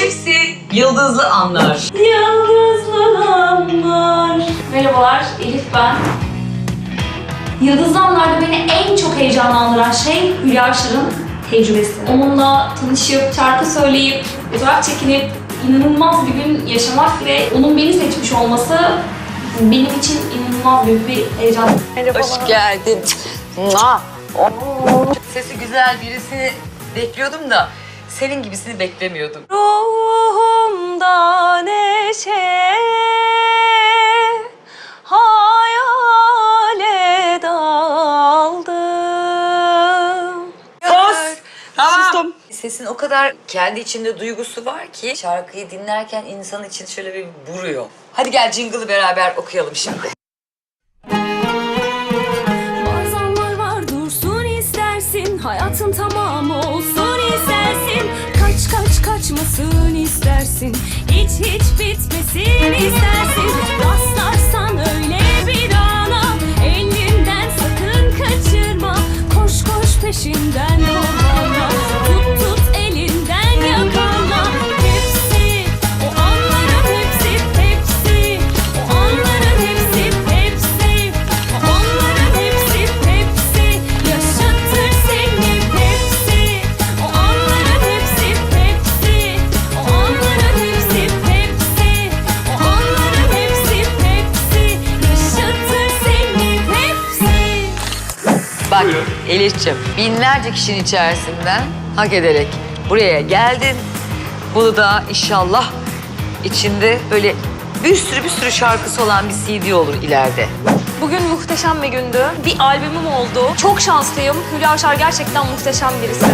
Hepsi yıldızlı anlar. Yıldızlı anlar. Merhabalar, Elif ben. Yıldızlı anlarda beni en çok heyecanlandıran şey Hülya Avşar'ın tecrübesi. Onunla tanışıp, şarkı söyleyip, fotoğraf çekinip inanılmaz bir gün yaşamak ve onun beni seçmiş olması benim için inanılmaz büyük bir heyecan. Hoş geldin. Sesi güzel birisini bekliyordum da senin gibisini beklemiyordum. Ruhumda neşe hayale daldım. Sus! Tamam. Sesin o kadar kendi içinde duygusu var ki şarkıyı dinlerken insan için şöyle bir vuruyor. Hadi gel jingle'ı beraber okuyalım şimdi. Bazenler var dursun istersin Hayatın tamamı Bak Elif'ciğim binlerce kişinin içerisinden hak ederek buraya geldin. Bunu da inşallah içinde böyle bir sürü bir sürü şarkısı olan bir CD olur ileride. Bugün muhteşem bir gündü. Bir albümüm oldu. Çok şanslıyım. Hülya Avşar gerçekten muhteşem birisi.